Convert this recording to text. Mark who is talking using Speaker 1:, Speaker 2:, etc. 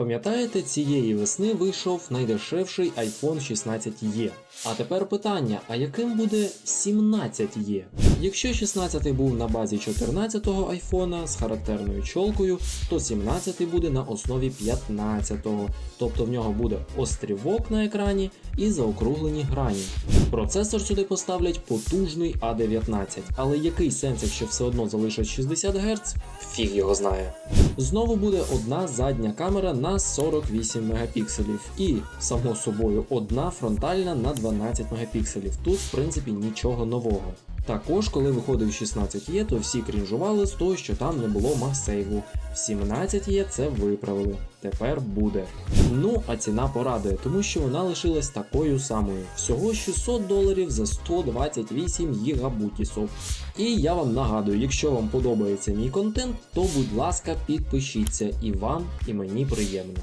Speaker 1: Пам'ятаєте, цієї весни вийшов найдешевший iPhone 16e. А тепер питання: а яким буде 17e? Якщо 16 був на базі 14-го iPhone з характерною чолкою, то 17 буде на основі 15-го, тобто в нього буде острівок на екрані і заокруглені грані. Процесор сюди поставлять потужний A19, але який сенс, якщо все одно залишать 60 Гц, фіг його знає. Знову буде одна задня камера на 48 мегапікселів і, само собою, одна фронтальна на 12 мегапікселів. Тут, в принципі, нічого нового. Також, коли виходив 16Е, то всі крінжували з того, що там не було магсейву. В 17Е це виправили. Тепер буде. Ну, а ціна порадує, тому що вона лишилась такою самою. Всього 600 доларів за 128 гігабутісов. І я вам нагадую, якщо вам подобається мій контент, то будь ласка, підпишіться і вам, і мені приємно.